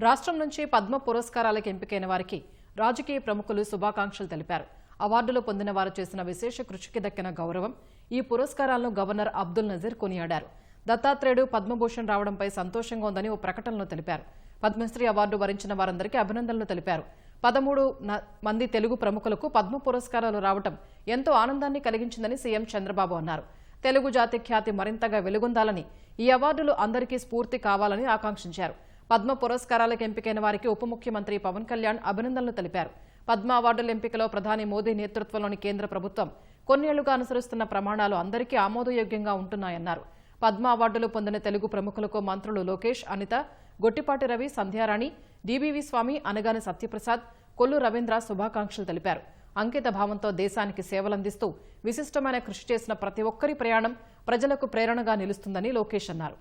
రాష్ట్రం నుంచి పద్మ పురస్కారాలకు ఎంపికైన వారికి రాజకీయ ప్రముఖులు శుభాకాంక్షలు తెలిపారు. అవార్డులు పొందిన వారు చేసిన విశేష కృషికి దక్కిన గౌరవం ఈ పురస్కారాలను గవర్నర్ అబ్దుల్ నజీర్ కొనియాడారు. దత్తాత్రేయుడు పద్మభూషణ్ రావడంపై సంతోషంగా ఉందని ఓ ప్రకటనలో తెలిపారు. పద్మశ్రీ అవార్డు వరించిన వారందరికీ అభినందనలు తెలిపారు. పదమూడు న- మంది తెలుగు ప్రముఖులకు పద్మ పురస్కారాలు రావడం ఎంతో ఆనందాన్ని కలిగించిందని సీఎం చంద్రబాబు అన్నారు. తెలుగు జాతి ఖ్యాతి మరింతగా వెలుగొందాలని ఈ అవార్డులు అందరికీ స్ఫూర్తి కావాలని ఆకాంక్షించారు. పద్మ పురస్కారాలకు ఎంపికైన వారికి ఉప ముఖ్యమంత్రి పవన్ కళ్యాణ్ అభినందనలు తెలిపారు. పద్మ అవార్డుల ఎంపికలో ప్రధాని మోదీ నేతృత్వంలోని కేంద్ర ప్రభుత్వం కొన్నేళ్ళుగా అనుసరిస్తున్న ప్రమాణాలు అందరికీ ఆమోదయోగ్యంగా ఉంటున్నాయన్నారు. పద్మ అవార్డులు పొందిన తెలుగు ప్రముఖులకు మంత్రులు లోకేష్ అనిత గొట్టిపాటి రవి సంధ్యారాణి డీబీవీ స్వామి అనగాని సత్యప్రసాద్ కొల్లు రవీంద్ర శుభాకాంక్షలు తెలిపారు. అంకిత భావంతో దేశానికి సేవలందిస్తూ విశిష్టమైన కృషి చేసిన ప్రతి ఒక్కరి ప్రయాణం ప్రజలకు ప్రేరణగా నిలుస్తుందని లోకేష్ అన్నారు.